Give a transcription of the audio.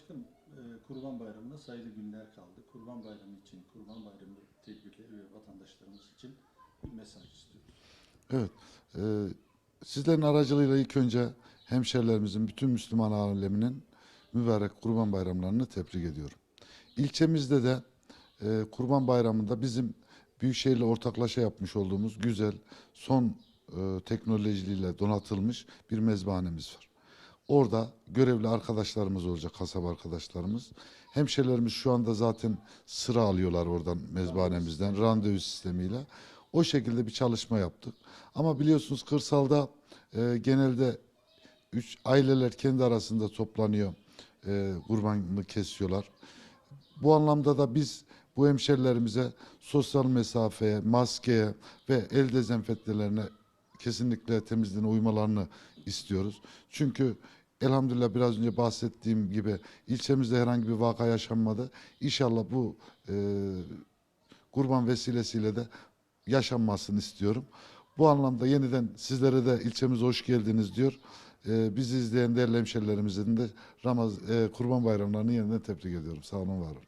Başkanım, e, Kurban Bayramı'na sayılı günler kaldı. Kurban Bayramı için, Kurban Bayramı tedbirleri ve vatandaşlarımız için bir mesaj istiyoruz. Evet. e, sizlerin aracılığıyla ilk önce hemşerilerimizin, bütün Müslüman aleminin mübarek kurban bayramlarını tebrik ediyorum. İlçemizde de e, kurban bayramında bizim Büyükşehir'le ortaklaşa yapmış olduğumuz güzel, son e, teknolojiyle donatılmış bir mezbahanemiz var. Orada görevli arkadaşlarımız olacak, kasaba arkadaşlarımız. Hemşerilerimiz şu anda zaten sıra alıyorlar oradan mezbahanemizden randevu sistemiyle. O şekilde bir çalışma yaptık. Ama biliyorsunuz kırsalda e, genelde üç aileler kendi arasında toplanıyor, e, kurbanını kesiyorlar. Bu anlamda da biz bu hemşerilerimize sosyal mesafeye, maskeye ve el dezenfektelerine kesinlikle temizliğine uymalarını istiyoruz. Çünkü elhamdülillah biraz önce bahsettiğim gibi ilçemizde herhangi bir vaka yaşanmadı. İnşallah bu e, kurban vesilesiyle de yaşanmasını istiyorum. Bu anlamda yeniden sizlere de ilçemize hoş geldiniz diyor. E, bizi izleyen değerli hemşerilerimizin de Ramaz, e, kurban bayramlarını yeniden tebrik ediyorum. Sağ olun, var olun.